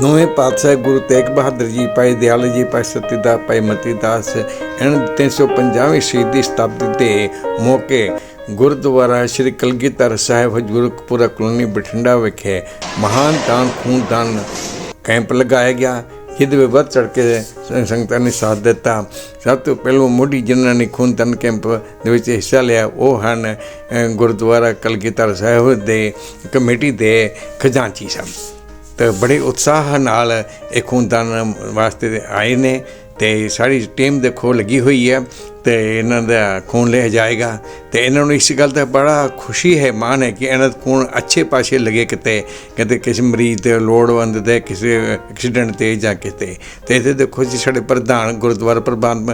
ਨੌਵੇਂ ਪਾਤਸ਼ਾਹ ਗੁਰੂ ਤੇਗ ਬਹਾਦਰ ਜੀ, ਭਾਈ ਦਿਆਲ ਜੀ, ਭਾਈ ਸਤੀਦਾਸ ਭਾਈ ਮਤੀ ਦਾਸ ਇਹਨਾਂ ਦੀ 350ਵੀਂ ਸ਼ਹੀਦੀ ਸ਼ਤਾਬਦੀ ਦੇ ਮੌਕੇ ਗੁਰਦੁਆਰਾ ਸ੍ਰੀ ਕਲਗੀਧਰ ਸਾਹਿਬ ਹਜੂਰਪੁਰਾ ਕਲੋਨੀ ਬਠਿੰਡਾ ਵਿਖੇ ਮਹਾਨ ਦਾਨ ਖੂਨਦਾਨ ਕੈਂਪ ਲਗਾਇਆ ਗਿਆ ਜਿਹਦੇ ਵਿੱਚ ਵੱਧ ਚੜ ਕੇ ਸੰਗਤਾਂ ਨੇ ਸਾਥ ਦਿੱਤਾ। ਸਭ ਤੋਂ ਪਹਿਲਾਂ ਮੋਢੀ ਜਿਨ੍ਹਾਂ ਨੇ ਖੂਨਦਾਨ ਕੈਂਪ ਦੇ ਵਿੱਚ ਹਿੱਸਾ ਲਿਆ, ਉਹ ਹਨ ਗੁਰਦੁਆਰਾ ਕਲਗੀਧਰ ਸਾਹਿਬ ਦੇ ਕਮੇਟੀ ਦੇ ਖਜ਼ਾਨਚੀ ਸਾਹਿਬ। ਤਾਂ ਬੜੇ ਉਤਸ਼ਾਹ ਨਾਲ ਇਹ ਖੂਨਦਾਨ ਵਾਸਤੇ ਆਏ ਨੇ ਤੇ ਸਾਰੀ ਟੀਮ ਦੇਖੋ ਲੱਗੀ ਹੋਈ ਹੈ ਤੇ ਇਹਨਾਂ ਦਾ ਖੂਨ ਲਿਆ ਜਾਏਗਾ ਤੇ ਇਹਨਾਂ ਨੂੰ ਇਸ ਗੱਲ ਦਾ ਬੜਾ ਖੁਸ਼ੀ ਹੈ, ਮਾਣ ਹੈ ਕਿ ਇਹਨਾਂ ਦਾ ਖੂਨ ਅੱਛੇ ਪਾਸੇ ਲੱਗੇ ਕਿਤੇ ਕਦੇ ਕਿਸੇ ਮਰੀਜ਼ ਤੇ ਲੋੜਵੰਦ ਦੇ ਕਿਸੇ ਐਕਸੀਡੈਂਟ ਤੇ ਜਾਂ ਕਿਤੇ। ਤੇ ਇਹਦੇ ਦੇਖੋ ਜੀ ਸਾਡੇ ਪ੍ਰਧਾਨ ਗੁਰਦੁਆਰਾ ਪ੍ਰਬੰਧ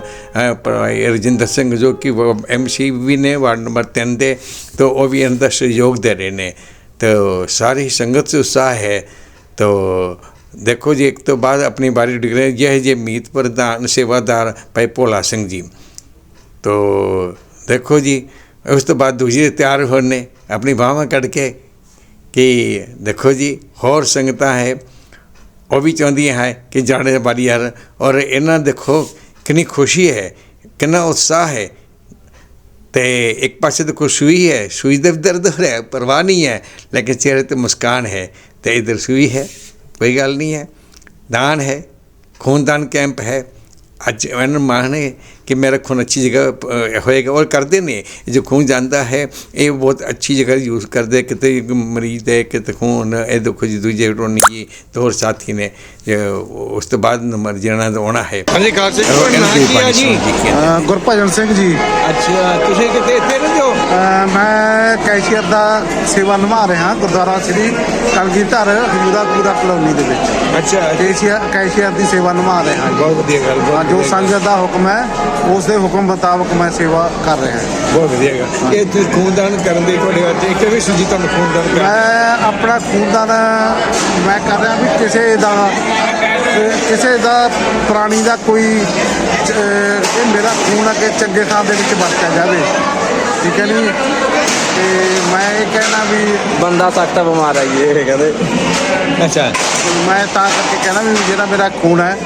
ਰਜਿੰਦਰ ਸਿੰਘ ਜੋ ਕਿ ਐਮਸੀ ਵੀ ਨੇ, ਵਾਰਡ ਨੰਬਰ 3 ਦੇ, ਤੋਂ ਉਹ ਵੀ ਇਹਨਾਂ ਦਾ ਸਹਿਯੋਗ ਦੇ ਰਹੇ ਨੇ। ਤੇ ਸਾਰੀ ਸੰਗਤ ਉਤਸ਼ਾਹ ਹੈ तो देखो जी एक तो बाद अपनी बारी डिग रहे यह है जी मीत प्रधान सेवादार भाई भोला सिंह जी तो देखो जी ਉਸ ਤੋਂ ਬਾਅਦ ਦੂਜੀ ਤਿਆਰ ਹੋਣੇ ਆਪਣੀ ਬਾਹਾਂ ਕੱਢ ਕੇ ਕਿ ਦੇਖੋ ਜੀ ਹੋਰ ਸੰਗਤਾਂ ਹੈ ਉਹ ਵੀ ਚਾਹੁੰਦੀਆਂ ਹੈ ਕਿ ਜਾਣੇ ਵਾਲੀ ਯਾਰ ਔਰ ਇਹਨਾਂ ਦੇਖੋ ਕਿੰਨੀ ਖੁਸ਼ੀ ਹੈ ਕਿੰਨਾ ਉਤਸ਼ਾਹ ਹੈ ਤੇ ਇੱਕ ਪਾਸੇ ਤਾਂ ਕੋਈ ਸੂਈ ਹੈ ਸੂਈ ਦੇ ਵੀ ਦਰਦ ਹੋ ਰਿਹਾ ਹੈ, ਪਰਵਾਹ ਨਹੀਂ ਹੈ ਲੇਕਿਨ ਚਿਹਰੇ ਤੇ ਮੁਸਕਾਨ ਹੈ ਤੇ ਇਧਰ ਸੂਈ ਹੈ ਕੋਈ ਗੱਲ ਨਹੀਂ ਹੈ। ਦਾਨ ਹੈ ਖੂਨਦਾਨ ਕੈਂਪ ਹੈ। ਅੱਜ ਮੈਨੂੰ ਮਾਣ ਹੈ ਕਿ ਮੇਰਾ ਖੂਨ ਅੱਛੀ ਜਗ੍ਹਾ ਹੋਏਗਾ ਔਰ ਕਰਦੇ ਨੇ। ਜੋ ਖੂਨ ਜਾਂਦਾ ਹੈ ਇਹ ਬਹੁਤ ਅੱਛੀ ਜਗ੍ਹਾ ਯੂਜ਼ ਕਰਦੇ ਕਿਤੇ ਮਰੀਜ਼ ਦੇ ਕਿਤੇ ਖੂਨ ਇਹ ਦੇਖੋ ਜੀ ਦੂਜੇ ਟੋਨੀ ਜੀ ਹੋਰ ਸਾਥੀ ਨੇ ਜੇ ਉਸ ਤੋਂ ਬਾਅਦ ਨੰਬਰ ਜਿਹਨਾਂ ਦਾ ਆਉਣਾ ਹੈ। ਹਾਂਜੀ ਖਾਲਸੇ ਨਾਂ ਇਹਨਾਂ ਜੀ? ਗੁਰਭਜਨ ਸਿੰਘ ਜੀ। ਅੱਛਾ ਤੁਸੀਂ ਕਿਤੇ ਇੱਥੇ ਰਹਿੰਦੇ ਹੋ? ਮੈਂ ਕੈਸ਼ੀਅਰ ਦਾ ਸੇਵਾ ਨਿਭਾ ਰਿਹਾ ਗੁਰਦੁਆਰਾ ਸ੍ਰੀ ਕਲਗੀਧਰ ਹਜੂਰਾਪੁਰਾ ਕਲੋਨੀ ਦੇ ਵਿੱਚ। ਅੱਛਾ। ਕੈਸ਼ੀਅਰ ਕੈਸ਼ੀਅਰ ਦੀ ਸੇਵਾ ਨਿਭਾ ਰਿਹਾ। ਬਹੁਤ ਵਧੀਆ ਗੱਲ ਬਹੁਤ ਜੋ। ਸੰਗਤ ਦਾ ਹੁਕਮ ਹੈ ਉਸ ਦੇ ਹੁਕਮ ਮੁਤਾਬਕ ਮੈਂ ਸੇਵਾ ਕਰ ਰਿਹਾ ਬਹੁਤ ਵਧੀਆ ਗੱਲ। ਇਹ ਤੁਸੀਂ ਖੂਨਦਾਨ ਕਰਨ ਦੇ ਤੁਹਾਡੇ ਵਾਸਤੇ ਕਿਵੇਂ ਸੁਜੀ ਤੁਹਾਨੂੰ ਖੂਨਦਾਨ ਮੈਂ ਆਪਣਾ ਖੂਨਦਾਨ ਮੈਂ ਕਰ ਰਿਹਾ ਵੀ ਕਿਸੇ ਦਾ ਕਿਸੇ ਦਾ ਪ੍ਰਾਣੀ ਦਾ ਕੋਈ ਚ- ਇਹ ਮੇਰਾ ਖੂਨ ਆ ਕਿ ਚੰਗੇ ਥਾਂ ਦੇ ਵਿੱਚ ਵਰਤਿਆ ਜਾਵੇ। ਠੀਕ ਹੈ ਨਹੀਂ? ਤੇ ਮੈਂ ਇਹ ਕਹਿਣਾ ਵੀ ਬੰਦਾ ਸਖਤ ਬਿਮਾਰ ਹੈ ਜੀ ਇਹ ਕਹਿੰਦੇ। ਅੱਛਾ। ਮੈਂ ਤਾਂ ਕਰਕੇ ਕਹਿਣਾ ਵੀ ਜਿਹੜਾ ਮੇਰਾ ਖੂਨ ਹੈ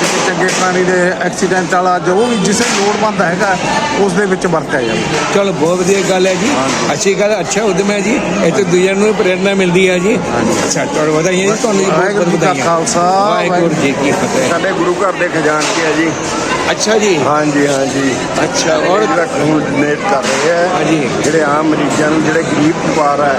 ਕਿਸੇ ਚੰਗੇ ਪ੍ਰਾਣੀ ਦੇ ਐਕਸੀਡੈਂਟ ਵਾਲਾ ਜੋ ਵੀ ਜਿਸੇ ਲੋੜਵੰਦ ਹੈਗਾ ਉਸ ਦੇ ਵਿੱਚ ਵਰਤਿਆ ਜਾਵੇ। ਚਲੋ ਬਹੁਤ ਵਧੀਆ ਗੱਲ ਹੈ ਜੀ। ਅੱਛੀ ਗੱਲ ਅੱਛਾ ਉਦਮ ਹੈ ਜੀ। ਤੋਂ ਦੂਜਿਆਂ ਨੂੰ ਪ੍ਰੇਰਣਾ ਮਿਲਦੀ ਹੈ ਜੀ। ਅੱਛਾ ਤੁਹਾਨੂੰ ਵਧਾਈਆਂ ਜੀ। ਤੁਹਾਨੂੰ ਬਹੁਤ ਵਾਹਿਗੁਰੂ ਬਹੁਤ ਜੀ ਕਾ ਵਧਾਈਆਂ। ਖਾਲਸਾ, ਵਾਹਿਗੁਰੂ ਜੀ ਕੀ ਫਤਿਹ। ਸਾਡੇ ਗੁਰੂ ਘਰ ਦੇ ਖਜ਼ਾਨਚੀ ਹੈ ਜੀ। ਅੱਛਾ ਜੀ। ਹਾਂਜੀ ਹਾਂਜੀ। ਅੱਛਾ ਔਰ ਜਿਹੜਾ ਖੂਨ ਡੋਨੇਟ ਕਰ ਰਹੇ ਹੈ ਹਾਂਜੀ। ਜਿਹੜੇ ਆਮ ਮਰੀਜ਼ਾਂ ਨੂੰ ਜਿਹੜੇ ਗਰੀਬ ਪਰਿਵਾਰ ਹੈ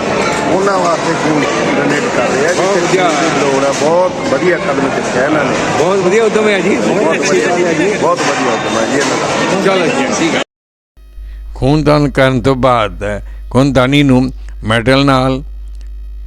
ਉਹਨਾਂ ਵਾਸਤੇ ਖੂਨ ਡੋਨੇਟ ਕਰ ਰਹੇ ਹੈ ਬਹੁਤ ਜਿੱਥੇ ਵਧੀਆ। ਖੂਨ ਦੀ ਲੋੜ ਹੈ। ਬਹੁਤ ਵਧੀਆ ਕਦਮ ਚੁੱਕਿਆ ਇਹਨਾਂ ਨੇ। ਬਹੁਤ ਵਧੀਆ ਉਦਮ ਹੈ ਜੀ। ਬਹੁਤ ਬਹੁਤ ਅੱਛੀ ਗੱਲ ਹੈ ਜੀ ਬਹੁਤ ਵਧੀਆ ਉਦਮ ਹੈ ਜੀ ਇਹਨਾਂ ਦਾ। ਚਲੋ ਜੀ ਠੀਕ ਹੈ। ਖੂਨਦਾਨ ਕਰਨ ਤੋਂ ਬਾਅਦ ਖੂਨਦਾਨੀ ਨੂੰ ਮੈਡਲ ਨਾਲ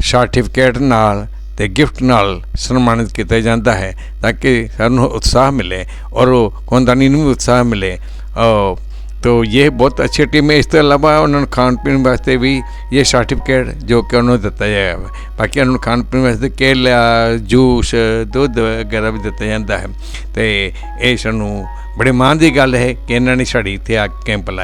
ਸਰਟੀਫਿਕੇਟ ਨਾਲ ਤੇ ਗਿਫਟ ਨਾਲ ਸਨਮਾਨਿਤ ਕੀਤਾ ਜਾਂਦਾ ਹੈ ਤਾਂ ਕਿ ਸਾਨੂੰ ਉਤਸ਼ਾਹ ਮਿਲੇ ਔਰ ਉਹ ਖੂਨਦਾਨੀ ਨੂੰ ਵੀ ਉਤਸ਼ਾਹ ਮਿਲੇ। ਔਰ तो ये बहुत अच्छी टीम है इस ਤੋਂ ਇਲਾਵਾ ਉਹਨਾਂ ਨੂੰ ਖਾਣ ਪੀਣ ਵਾਸਤੇ ਵੀ ਇਹ ਸਰਟੀਫਿਕੇਟ ਜੋ ਕਿ ਉਹਨਾਂ ਨੂੰ ਦਿੱਤਾ ਜਾਏਗਾ ਬਾਕੀ ਉਹਨਾਂ ਨੂੰ ਖਾਣ ਪੀਣ ਵਾਸਤੇ ਕੇਲਾ ਜੂਸ ਦੁੱਧ ਵਗੈਰਾ ਵੀ ਦਿੱਤਾ ਜਾਂਦਾ ਹੈ ਤੇ ਇਹ ਸਾਨੂੰ ਬੜੇ ਮਾਣ ਦੀ ਗੱਲ ਹੈ ਕਿ ਇਹਨਾਂ ਨੇ ਸਾਡੀ ਇੱਥੇ ਆ ਕੇ ਕੈਂਪ ਲਾਇਆ